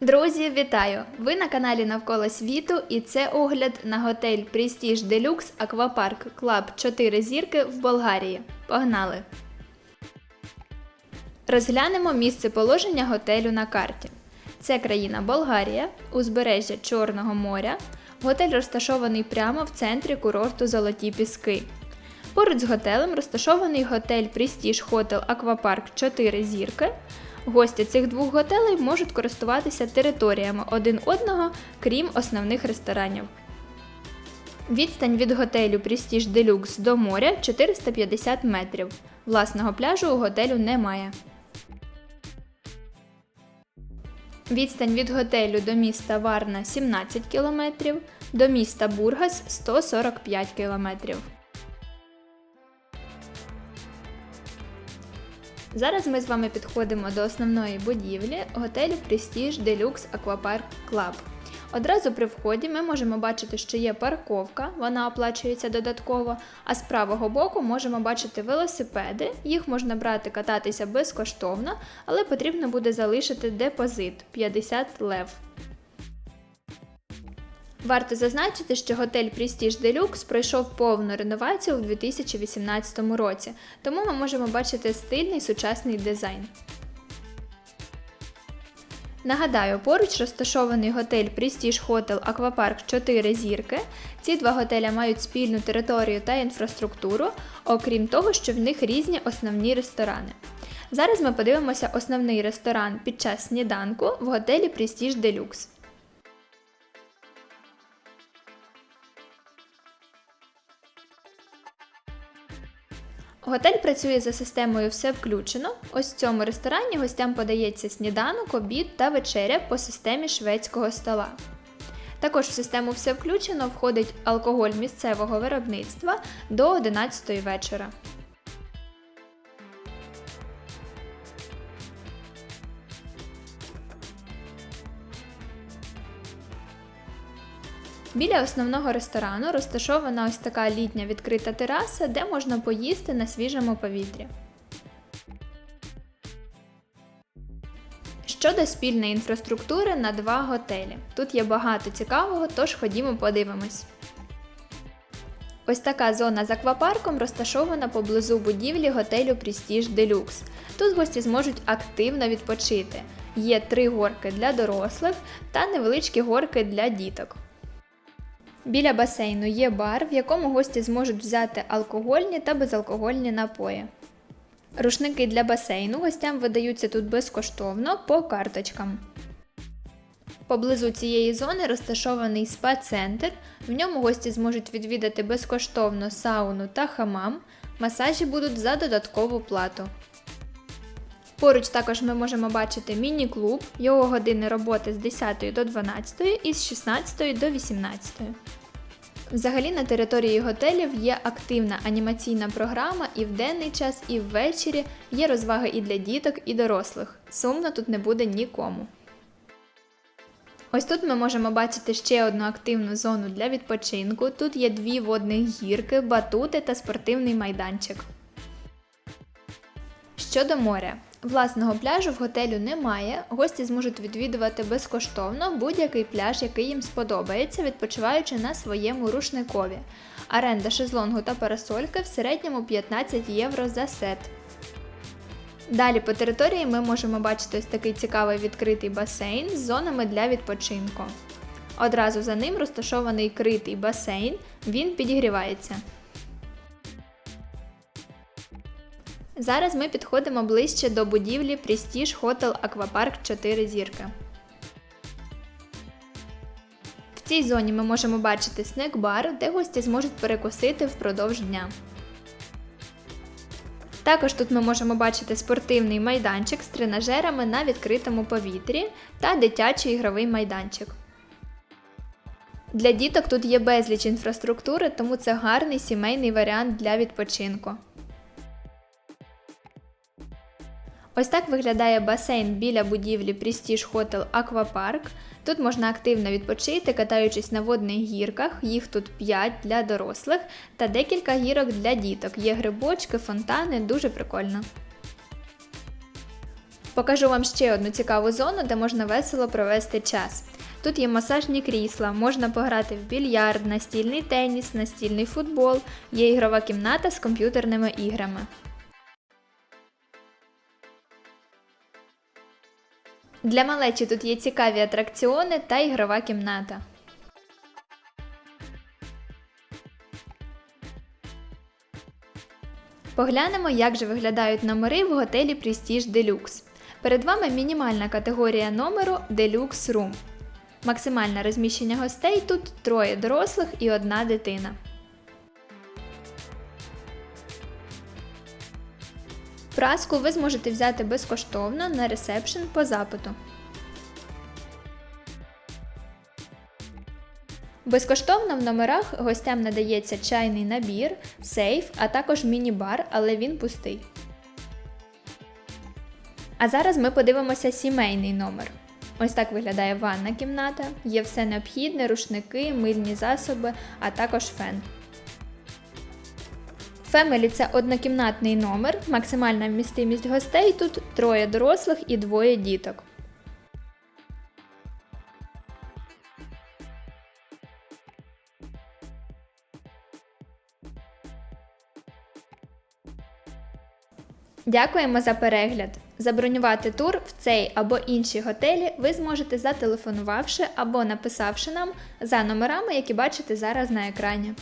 Друзі, вітаю! Ви на каналі Навколо світу і це огляд на готель Prestige Deluxe Аквапарк Club 4 зірки в Болгарії. Погнали! Розглянемо місце положення готелю на карті. Це країна Болгарія, узбережжя Чорного моря. Готель розташований прямо в центрі курорту Золоті Піски. Поруч з готелем розташований готель Prestige Hotel Aquapark 4 зірки. Гості цих двох готелей можуть користуватися територіями один одного, крім основних ресторанів. Відстань від готелю Prestige Deluxe до моря 450 метрів. Власного пляжу у готелю немає. Відстань від готелю до міста Варна 17 км, до міста Бургас 145 км. Зараз ми з вами підходимо до основної будівлі готелю Prestige Deluxe Aquapark Club. Одразу при вході ми можемо бачити, що є парковка, вона оплачується додатково, а з правого боку можемо бачити велосипеди, їх можна брати кататися безкоштовно, але потрібно буде залишити депозит 50 лев. Варто зазначити, що готель Prestige Deluxe пройшов повну реновацію у 2018 році, тому ми можемо бачити стильний сучасний дизайн. Нагадаю, поруч розташований готель Prestige Hotel Aquapark 4 зірки. Ці два готеля мають спільну територію та інфраструктуру, окрім того, що в них різні основні ресторани. Зараз ми подивимося основний ресторан під час сніданку в готелі Prestige Deluxe. Готель працює за системою все включено. Ось в цьому ресторані гостям подається сніданок, обід та вечеря по системі шведського стола. Також в систему все включено входить алкоголь місцевого виробництва до 11 вечора. Біля основного ресторану розташована ось така літня відкрита тераса, де можна поїсти на свіжому повітрі. Щодо спільної інфраструктури на два готелі. Тут є багато цікавого, тож ходімо подивимось. Ось така зона з аквапарком розташована поблизу будівлі готелю Prestige Deluxe. Тут гості зможуть активно відпочити. Є три горки для дорослих та невеличкі горки для діток. Біля басейну є бар, в якому гості зможуть взяти алкогольні та безалкогольні напої. Рушники для басейну гостям видаються тут безкоштовно по карточкам. Поблизу цієї зони розташований спа-центр. В ньому гості зможуть відвідати безкоштовно сауну та хамам. Масажі будуть за додаткову плату. Поруч також ми можемо бачити міні-клуб, його години роботи з 10 до 12 і з 16 до 18. Взагалі на території готелів є активна анімаційна програма і в денний час, і ввечері є розваги і для діток, і дорослих. Сумно тут не буде нікому. Ось тут ми можемо бачити ще одну активну зону для відпочинку. Тут є дві водних гірки, батути та спортивний майданчик. Щодо моря. Власного пляжу в готелю немає. Гості зможуть відвідувати безкоштовно будь-який пляж, який їм сподобається, відпочиваючи на своєму рушникові. Аренда шезлонгу та парасольки в середньому 15 євро за сет. Далі по території ми можемо бачити ось такий цікавий відкритий басейн з зонами для відпочинку. Одразу за ним розташований критий басейн, він підігрівається. Зараз ми підходимо ближче до будівлі Prestige Hotel Aquapark 4 зірки. В цій зоні ми можемо бачити снек-бар, де гості зможуть перекусити впродовж дня. Також тут ми можемо бачити спортивний майданчик з тренажерами на відкритому повітрі та дитячий ігровий майданчик. Для діток тут є безліч інфраструктури, тому це гарний сімейний варіант для відпочинку. Ось так виглядає басейн біля будівлі Prestige Hotel Aquapark. Тут можна активно відпочити, катаючись на водних гірках, їх тут 5 для дорослих та декілька гірок для діток. Є грибочки, фонтани, дуже прикольно. Покажу вам ще одну цікаву зону, де можна весело провести час. Тут є масажні крісла, можна пограти в більярд, настільний теніс, настільний футбол, є ігрова кімната з комп'ютерними іграми. Для малечі тут є цікаві атракціони та ігрова кімната. Поглянемо, як же виглядають номери в готелі Prestige Deluxe. Перед вами мінімальна категорія номеру Deluxe Room. Максимальне розміщення гостей тут троє дорослих і одна дитина. Праску ви зможете взяти безкоштовно на ресепшн по запиту. Безкоштовно в номерах гостям надається чайний набір, сейф, а також міні-бар, але він пустий. А зараз ми подивимося сімейний номер. Ось так виглядає ванна кімната, є все необхідне, рушники, мильні засоби, а також фен. Фемелі це однокімнатний номер, максимальна вмістимість гостей тут троє дорослих і двоє діток. Дякуємо за перегляд! Забронювати тур в цей або інші готелі ви зможете зателефонувавши або написавши нам за номерами, які бачите зараз на екрані.